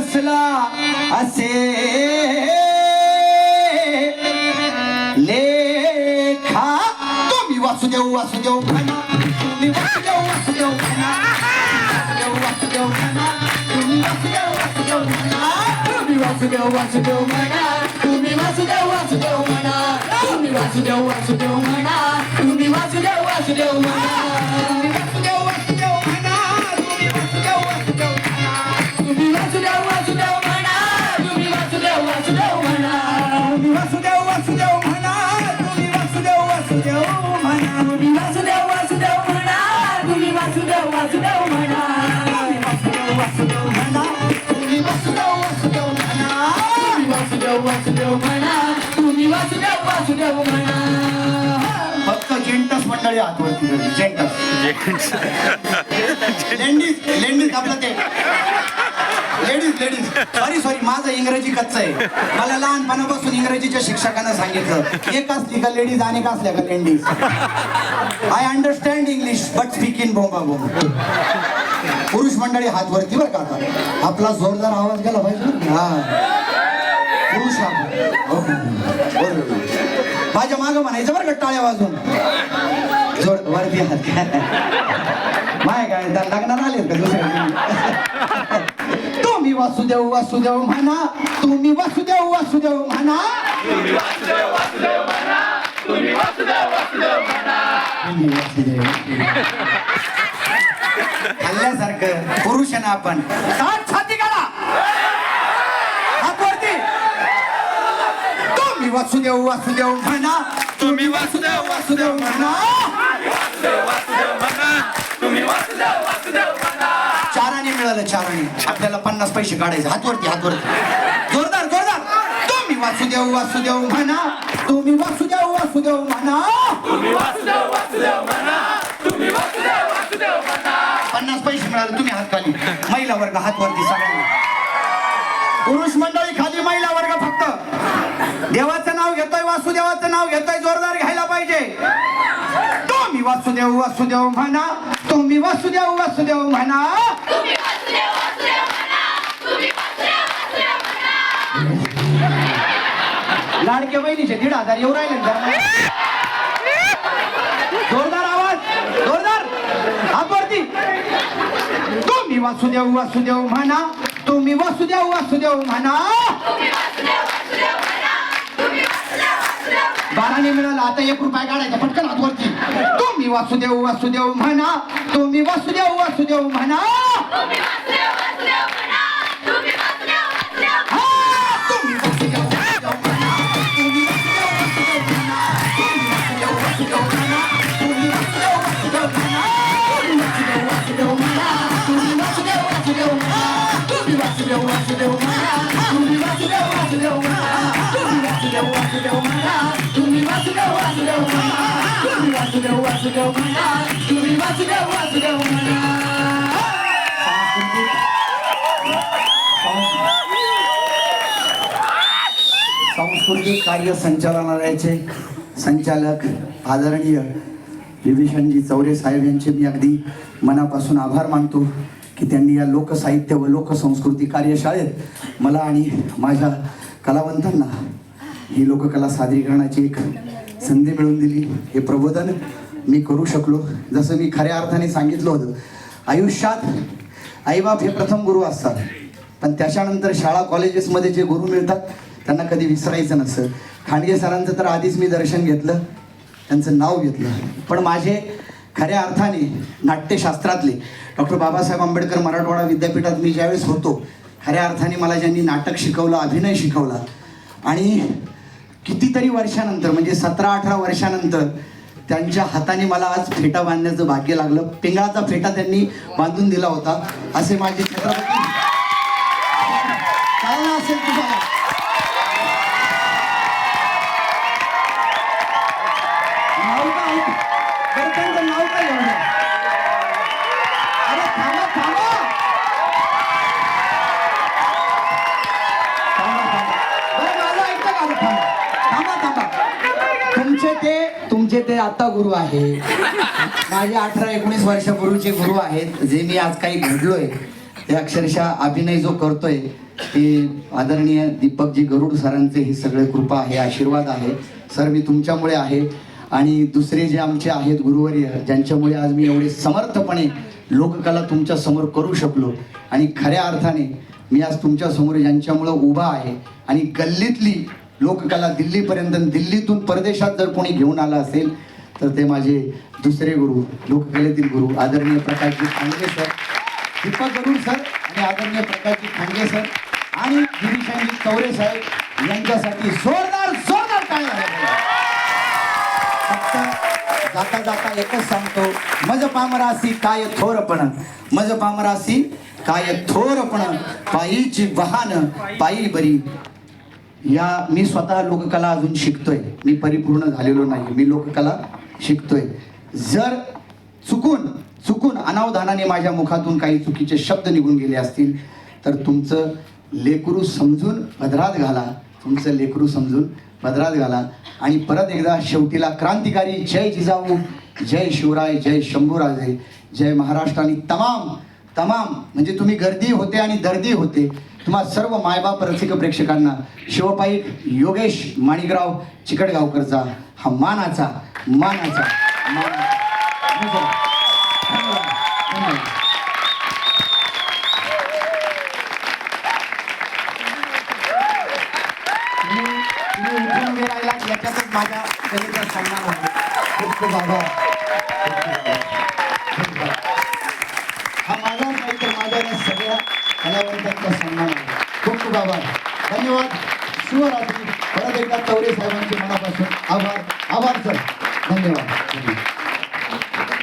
बसला असे लेखा तुम्ही वासुदेव वासुदेव म्हणा तुम्ही वासुदेव वासुदेव म्हणा वासुदेव वासुदेव म्हणा तुम्ही वासुदेव वासुदेव म्हणा तुम्ही वासुदेव वासुदेव म्हणा तुम्ही वासुदेव वासुदेव म्हणा तुम्ही वासुदेव वासुदेव म्हणा तुम्ही वासुदेव वासुदेव म्हणा वासुदेव म्हणा तुम्ही वासुदेव वासुदेव म्हणा तुम्ही वासुदेव वासुदेव म्हणा वासुदेव वासुदेव म्हणा तुम्ही वासुदेव वासुदेव म्हणा तुम्ही वासुदेव वासुदेव म्हणा तुम्ही वासुदेव वासुदेव म्हणा फक्त जेंटस मंडळी आठवत जेंटस. लेंडीज लेंडीज आपलं ते. लेडीज लेडीज सॉरी सॉरी माझं इंग्रजी कच्चं आहे. मला लहानपणापासून इंग्रजीच्या शिक्षकानं सांगितलं. एक असली का लेडीज आणि का असल्या का ladies I understand English but speak in बोंबा बोंब पुरुष मंडळी हात वरती बरं का आपला जोरदार आवाज गेला पाहिजे हा. पुरुष हो, हो, हो. माझ्या मागं म्हणायचं बरं का टाळ्या वाजून. जोड वरती हात. माय काय त्या लग्नात आले का दुसऱ्या? वासुदेव वासुदेव म्हणा. तुम्ही वासुदेव वासुदेव म्हणा. हल्ल्यासारखं पुरुष ना आपण. ताट छाती काढा हात वरती. तुम्ही वासुदेव वासुदेव म्हणा. तुम्ही वासुदेव वासुदेव म्हणा. मिळालं चाराने आपल्याला पन्नास पैसे काढायचे. हातवरती हातवरती. जोरदार जोरदार. तुम्ही वासुदेव वासुदेव म्हणा. तुम्ही वासुदेव वासुदेव म्हणा. पन्नास पैसे मिळाले तुम्ही हात खाली महिला वर्ग हातवरती सगळ्यांनी. पुरुष मंडळी खाली महिला वर्ग फक्त. देवाचं नाव घेतोय वासुदेवाचं नाव घेतोय जोरदार घ्यायला पाहिजे. तुम्ही वासुदेव वासुदेव म्हणा. तुम्ही वासुदेव वासुदेव म्हणा. लाडक्या बहिणीचे दीड हजार येऊ राहिले जोरदार आवाज जोरदार. आपरती तुम्ही वासुदेव वासुदेव म्हणा. तुम्ही वासुदेव वासुदेव म्हणा. बाराने मिळाला आता एक रुपया काढायचा पटकन हातवरती तुम्ही वासुदेव वासुदेव म्हणा. तुम्ही वासुदेव वासुदेव म्हणा. वासुदेव वासुदेव म्हणा. तुम्ही वासुदेव वासुदेव म्हणा. तुम्ही वासुदेव वासुदेव म्हणा. तुम्ही वासुदेव वासुदेव म्हणा. तुम्ही वासुदेव वासुदेव म्हणा. तुम्ही वासुदेव वासुदेव म्हणा. सांस्कृतिक कार्य संचालनालयाचे संचालक आदरणीय विभीषणजी चौरे साहेब यांचे मी अगदी मनापासून आभार मानतो की त्यांनी या लोकसाहित्य व लोकसंस्कृती कार्यशाळेत मला आणि माझ्या कलावंतांना ही लोककला सादरीकरणाची एक संधी मिळवून दिली. हे प्रबोधन मी करू शकलो. जसं मी खऱ्या अर्थाने सांगितलं होतं आयुष्यात आईबाप हे प्रथम गुरु असतात. पण त्याच्यानंतर शाळा कॉलेजेसमध्ये जे गुरु मिळतात त्यांना कधी विसरायचं नसतं. खांडगे सरांचं तर आधीच मी दर्शन घेतलं. त्यांचं नाव घेतलं. पण माझे खऱ्या अर्थाने नाट्यशास्त्रातले. डॉक्टर बाबासाहेब आंबेडकर मराठवाडा विद्यापीठात मी ज्यावेळेस होतो खऱ्या अर्थाने मला ज्यांनी नाटक शिकवलं अभिनय शिकवला आणि कितीतरी वर्षानंतर म्हणजे सतरा अठरा वर्षानंतर त्यांच्या हाताने मला आज फेटा बांधण्याचं भाग्य लागलं. पिंगळाचा फेटा त्यांनी बांधून दिला होता. असे माझे छत्रपती कळलं असेल तुम्हाला? तुमचे ते तुमचे ते आता गुरु आहे. माझे अठरा एकोणीस वर्षापूर्वीचे गुरु आहेत जे मी आज काही घडलोय ते अक्षरशः अभिनय जो करतोय ते आदरणीय दीपकजी गरुड सरांचे हे सगळे कृपा आहे आशीर्वाद आहे. सर मी तुमच्यामुळे आहे. आणि दुसरे जे आमचे आहेत गुरुवर्य ज्यांच्यामुळे आज मी एवढे समर्थपणे लोककला तुमच्यासमोर करू शकलो. आणि खऱ्या अर्थाने मी आज तुमच्यासमोर ज्यांच्यामुळं उभा आहे आणि गल्लीतली लोककला दिल्लीपर्यंत दिल्लीतून परदेशात जर कोणी घेऊन आलं असेल तर ते माझे दुसरे गुरु लोककलेतील गुरु आदरणीय प्रकाशजी खांगे सर. दीपक गरुड सर आणि आदरणीय प्रकाशजी खांगे सर आणि गिरीशांजी चौरे साहेब यांच्यासाठी जोरदार जोरदार काय फक्त जाता जाता एकच सांगतो मज पामरासी काय थोरपण मज पामरासी काय थोरपण पायीची वाहन पायी बरी या मी स्वतः लोककला अजून शिकतोय. मी परिपूर्ण झालेलो नाही. मी लोककला शिकतोय. जर चुकून चुकून अनावधानाने माझ्या मुखातून काही चुकीचे शब्द निघून गेले असतील तर तुमचं लेकरू समजून भद्रात घाला. तुमचं लेकरू समजून भद्रात घाला. आणि परत एकदा शेवटीला क्रांतिकारी जय जिजाऊ जय शिवराय जय शंभूराजे जय महाराष्ट्र आणि तमाम तमाम. म्हणजे तुम्ही गर्दी होते आणि दर्दी होते. तुम्हा सर्व मायबाप रसिक प्रेक्षकांना शिवपाई योगेश माणिकराव चिकटगावकरचा हा मानाचा मानाचा मानाचा. याच्यातच माझ्या कलेचा सन्मान खूप खूप आभार. धन्यवाद. शिवरात्री परत एकदा तवरे साहेबांचे मनापासून आभार. आभार सर. धन्यवाद.